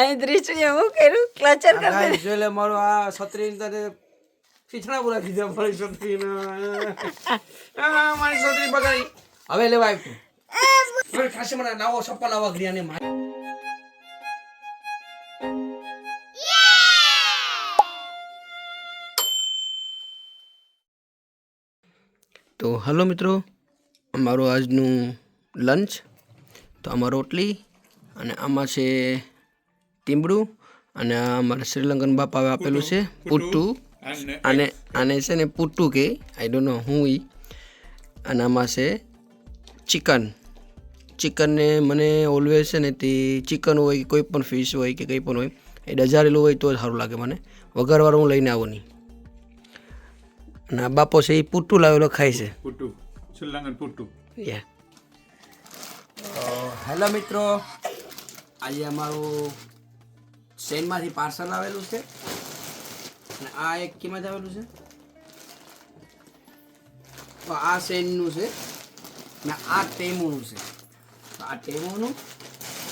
અહીં દ્રશ્ય એવું કર્યું? ક્લચર આ guys, જોઈ લે મારો આ છત્રી તને પીછડા બોલા દીધા મારી છત્રી મારી છત્રી બગાડી. હવે લેવા આવ્યું ખાસી મને લાવો ચપ્પલ લાવો ઘડિયાને મારી. તો હલો મિત્રો અમારું આજનું લંચ તો આમાં રોટલી અને આમાં છે તીમડું અને આ અમારા શ્રીલંકન બાપાએ આપેલું છે પુટ્ટુ. અને આને છે ને પુટ્ટુ કે આઈ ડોન્ટ નો હું ઈ. અને આમાં છે ચિકન. ચિકનને મને ઓલવેઝ છે ને તે ચિકન હોય કે કોઈ પણ ફિશ હોય કે કંઈ પણ હોય એ ડજારેલું હોય તો જ સારું લાગે મને. વઘારવાળું હું લઈને આવું નહીં. અને આ બાપો છે એ પુટ્ટુ લાવેલો ખાય છે. પુટ્ટુ. શ્રીલંકન પુટ્ટુ. યા હેલો મિત્રો. આજે અમારું સેનમાંથી પાર્સલ આવેલું છે? અને આ એક કિંમત આવેલું છે? તો આ સેનનું છે ને આ ટેમોનું છે. તો આ ટેમોનું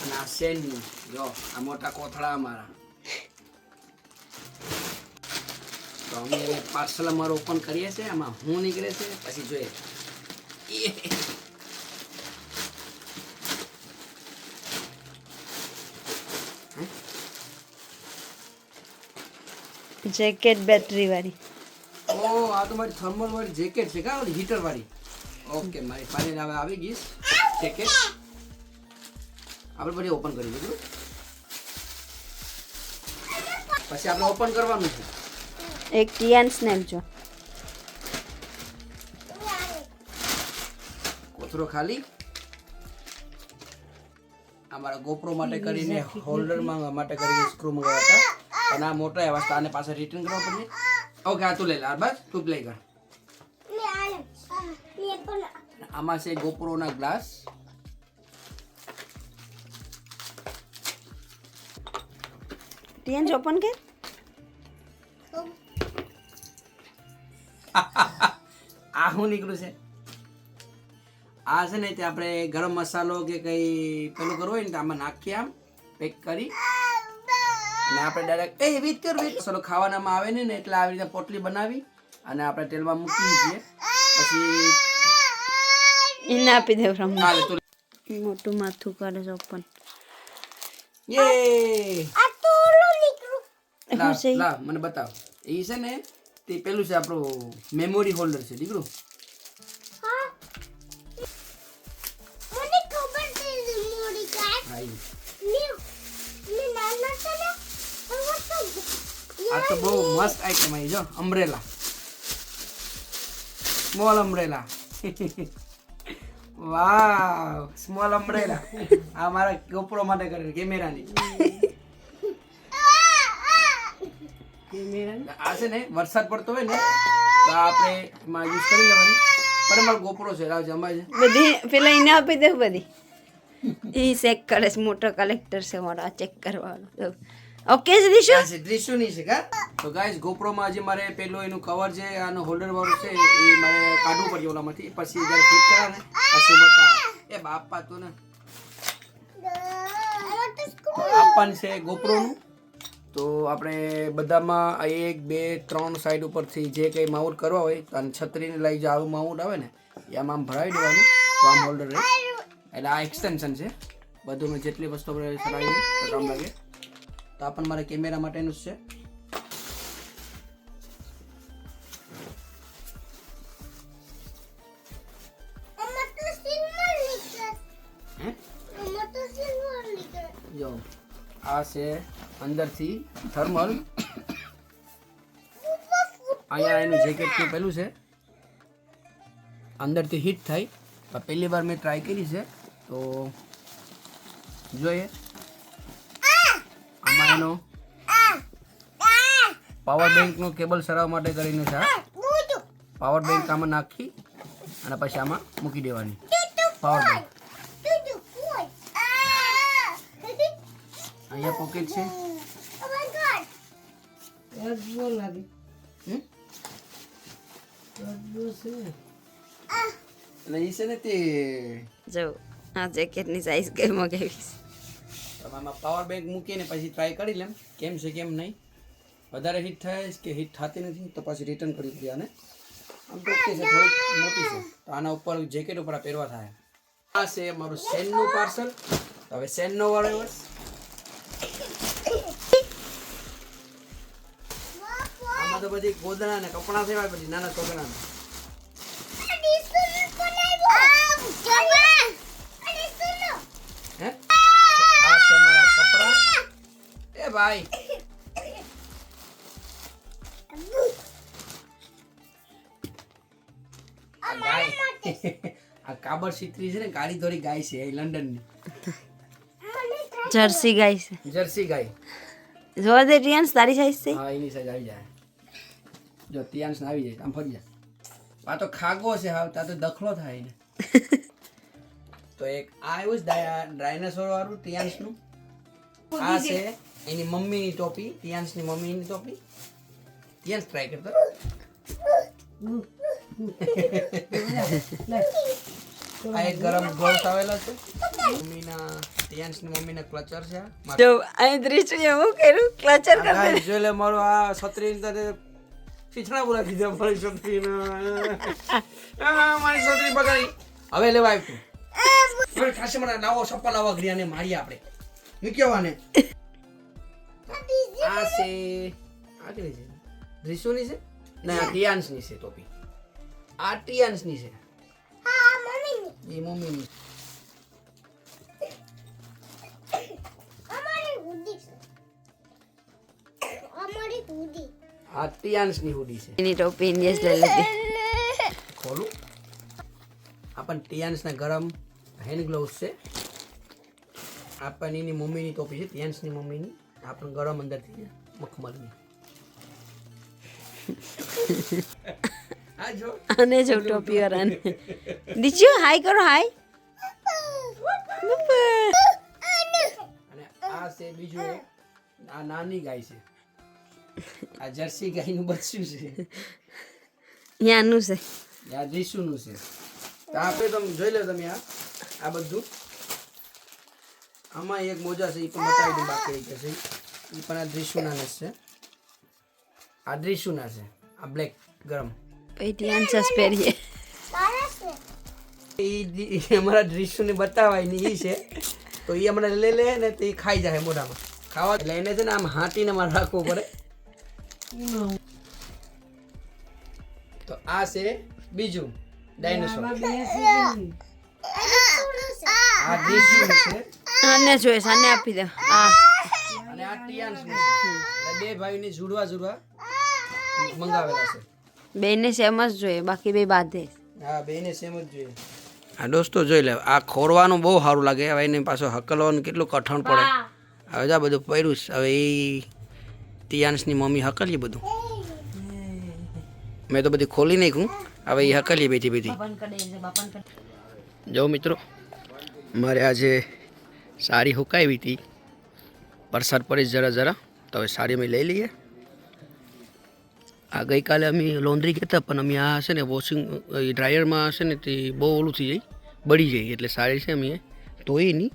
અને આ સેનનું જો, આ મોટા કોથળા અમારા. તો અમે પાર્સલ અમારું ઓપન કરીએ છીએ, આમાં હું નીકળે છે, પછી જોઈએ. જેકેટ બેટરી વાળી ઓ આ તો મારી થર્મલ વાળી જેકેટ છે કા હીટર વાળી ઓકે મારી ફાઇનલ હવે આવી ગઈ જેકેટ. આપણે બધી ઓપન કરી દીધું પછી આપણે ઓપન કરવાનું છે. એક કિયાન સ્નેપ જો. કોથરો ખાલી. અમારા ગોપ્રો માટે કરીને હોલ્ડર માટે કરીને સ્ક્રૂ મંગાવ્યા હતા. અને આ મોટા એવા આને પાછા રિટર્ન કરવા પડશે. ઓકે આ તું લઈ લે બસ તું પ્લે કર આમાં છે ગોપરોના ગ્લાસ. ટીએન ઓપન કે? આ હું નીકળ્યું છે. આ છે ને તે આપણે ગરમ મસાલો કે કઈ પેલું કરવું હોય ને તો આમાં નાખીએ આમ પેક કરી. અને આપણે ડાયરેક્ટ એ વેટ કર વેટ મસાલો ખાવાનામાં આવે ને ને એટલે આવી રીતે પોટલી બનાવી અને આપણે તેલમાં મૂકી દઈએ. પછી એને આપી દે તો મોટું માથું કરે છે ઓપન યે આ લાવ નીકળું લા મને બતાવ. એ છે ને તે પેલું છે આપણું મેમોરી હોલ્ડર છે દીકરું હા. ઈ. આ તો બહુ મસ્ત આઈટમ આવી જો umbrella small umbrella wow small umbrella આ મારા ગોપરો માટે કરે કેમેરાની. આ છે ને વરસાદ પડતો હોય ને તો આપણે એમાં યુઝ કરી લેવાની. પણ અમારો ગોપરો છે રાવ જમાય છે બધી પેલા એને આપી દે બધી. એ ચેક કરે છે મોટો કલેક્ટર છે મારો આ ચેક કરવાનો. ઓકે જ દીશું આ છે કા? તો ગાઈસ ગોપ્રોમાં આજે મારે પેલું એનું કવર છે આનો હોલ્ડર વાળું છે, એ મારે કાઢવું પડ્યું ઓલામાંથી. પછી જ્યારે ફિટ કરા ને, પછી મતા એ બાપા તો ને. આપવાનું છે ગોપ્રોનું તો આપણે બધામાં એક, બે, ત્રણ સાઈડ ઉપરથી જે કંઈ માઉન્ટ કરવા હોય, તો છત્રીને લઈ જે આવું માઉન્ટ આવે ને, એ આમાં આમ ભરાવી દેવાનું. તો આમ હોલ્ડર રહે. એટલે આ એક્સટેન્શન છે. બધું મેં જેટલી વસ્તુ આપણે હોય કામ લાગે. તો આ પણ મારે કેમેરા માટેનું જ છે. હે? જો આ છે અંદરથી થર્મલ. અહીંયા એનું જેકેટનું પેલું છે? અંદરથી હીટ થાય. પહેલી વાર મેં ટ્રાય કરી છે. તો જોઈએ. આમાં એનો પાવર બેંકનું કેબલ સરાવવા માટે કરીને છે પાવર બેંક આમાં નાખી અને પછી આમાં મૂકી દેવાની. પાવર બેંક અહીંયા પોકેટ છે? એટલે એ છે જેકેટની સાઈઝ કઈ મગાવીશ આમાં પાવર બેંક મૂકીને પછી ટ્રાય કરી લેમ, કેમ છે, કેમ નહીં. વધારે હીટ થાય કે હીટ થતી નથી, તો પછી રિટર્ન કરી દઈએ આને. આમ તો છે, થોડીક મોટી છે. તો આના ઉપર જેકેટ ઉપર પહેરવા થાય. આ છે મારું સેનનું પાર્સલ તો હવે સેનનો વાળો આવ્યો આમાં તો બધી ગોદડા ને કપડાં સેવાય પછી નાના છોકરાના. ભાઈ. આ કાબર સિત્રી છે ને કાળી ધોળી ગાય છે એ લંડનની. જર્સી ગાય છે. જર્સી ગાય. જોવા દે રિયાન્સ તારી સાઈઝ છે? હા એની સાઈઝ આવી જાય. જો તિયાંશ આવી જાય આમ ફરી જાય આ તો ખાગો છે હા તા તો દખલો થાય ને તો એક આ આવ્યું છે ડાયનાસોર વાળું તિયાંશનું આ છે એની મમ્મીની ટોપી તિયાંશની મમ્મીની ટોપી. તિયાંશ ટ્રાય કરતો. આ એક ગરમ ગ્લોવ્સ આવેલા છે. મમ્મીના તિયાંશની મમ્મીના ક્લચર છે જો અહીં દ્રીશું એવું કર્યું? ક્લચર આ જો લે મારો આ છત્રી તારે પીછણા બોલા કીધા મારી છત્રી મારી છત્રી બગાડી. હવે લેવા આવ્યું ખાસી મને નાવો સપ્પા લાવવા ને મારી આપણે. મૂક્યોવાને આ છે આ કેની છે. રીસુની છે? ના આ ટિયાન્સની છે ટોપી. આ ટિયાન્સની છે. એ મમ્મીની. આ ટિયાન્સની હુડી છે. એની ટોપી ઇન્ડિયસ લઈ લીધી ખોલું. આપણ પણ ટિયાન્સના ગરમ હેન્ડ ગ્લોવ્સ છે. આપણને એની મમ્મીની ટોપી છે ટિયાન્સની મમ્મીની. આ પણ ગરમ અંદરથી છે મખમલની આ જો. અને જો ટોપી વાળાને. દીચુ હાય કરો હાય. અને આ છે બીજું આ નાની ગાય છે. આ જર્સી ગાયનું બચ્ચું છે. ત્યાંનું છે. યા દીશુનું છે. તો આપણે તમે જોઈ લો તમે આ આ બધું. આમાં એક મોજા છે એ પણ બતાવી દઉં બાકી રહી જશે એ પણ આ દ્રિશુના જ છે. આ દ્રિશુના છે આ બ્લેક ગરમ. પછી ટિયાન્સસ પહેરીએ. એ અમારા દ્રિશુને બતાવાય ને એ છે. તો એ હમણાં લઈ લે ને તો એ ખાઈ જાય મોઢામાં. ખાવા એટલે એને છે ને આમ હાંટીને મારે રાખવું પડે. તો આ છે બીજું ડાયનોસોર. આ દ્રિશુનું છે. આને જોઈએ આને આપી દે. આ અને આ છે. બે ભાઈને જુડવા જુડવા મંગાવેલા છે. બેને સેમ જ જોઈએ બાકી બે બાંધે. હા બેને સેમ જ જોઈએ. આ દોસ્તો જોઈ લે આ ખોરવાનું બહુ સારું લાગે. હવે એની પાછો હકલવાનું કેટલું કઠણ પડે. હવે જા બધું પડ્યું હવે એ તિયાંશની મમ્મી હકલીએ બધું. મેં તો બધી ખોલી નાખ્યું હવે એ હકલીએ બેઠી બેઠી. જો મિત્રો મારે આજે સાડી હુકાવી હતી. વરસાદ પડે જરા જરા, તો હવે સારી અમે લઈ લઈએ. આ ગઈકાલે અમે લોન્ડ્રી કહેતા પણ અમે આ છે ને વોશિંગ ડ્રાયરમાં છે ને તે બહુ ઓલું થઈ જાય, બળી જાય, એટલે સારી છે અમે ધોઈ નહીં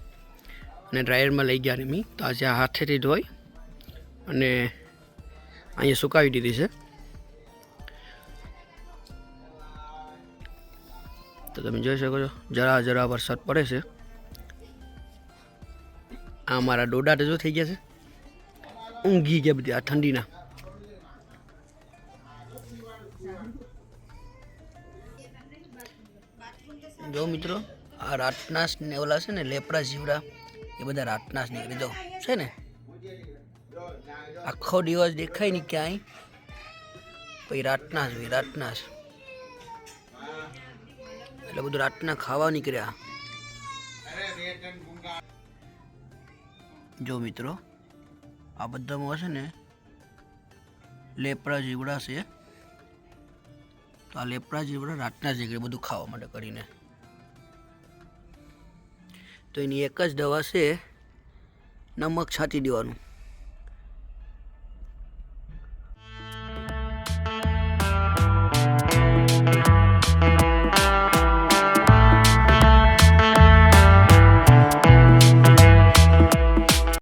અને ડ્રાયરમાં લઈ ગયા અમે. તો આજે હાથેથી ધોઈ અને અહીંયા સુકાવી દીધી છે. તો તમે જોઈ શકો છો, જરા જરા વરસાદ પડે છે. આ મારા ડોડા જો થઈ ગયા છે. ઊંઘી ગયા બધી આ ઠંડીના. જો મિત્રો, આ રાતના ને ઓલા છે ને લેપડા જીવડા, એ બધા રાતનાસ નીકળી જો, છે ને? આખો દિવસ દેખાય નહીં ક્યાંય. પછી રાતનાસ હોય જ એટલે બધું રાતના ખાવા નીકળ્યા. જો મિત્રો, આ બધામાં છે ને લેપડા જીવડા છે. તો આ લેપડા જીવડા રાતના જીગડે બધું ખાવા માટે કરીને. તો એની એક જ દવા છે નમક છાંટી દેવાનું.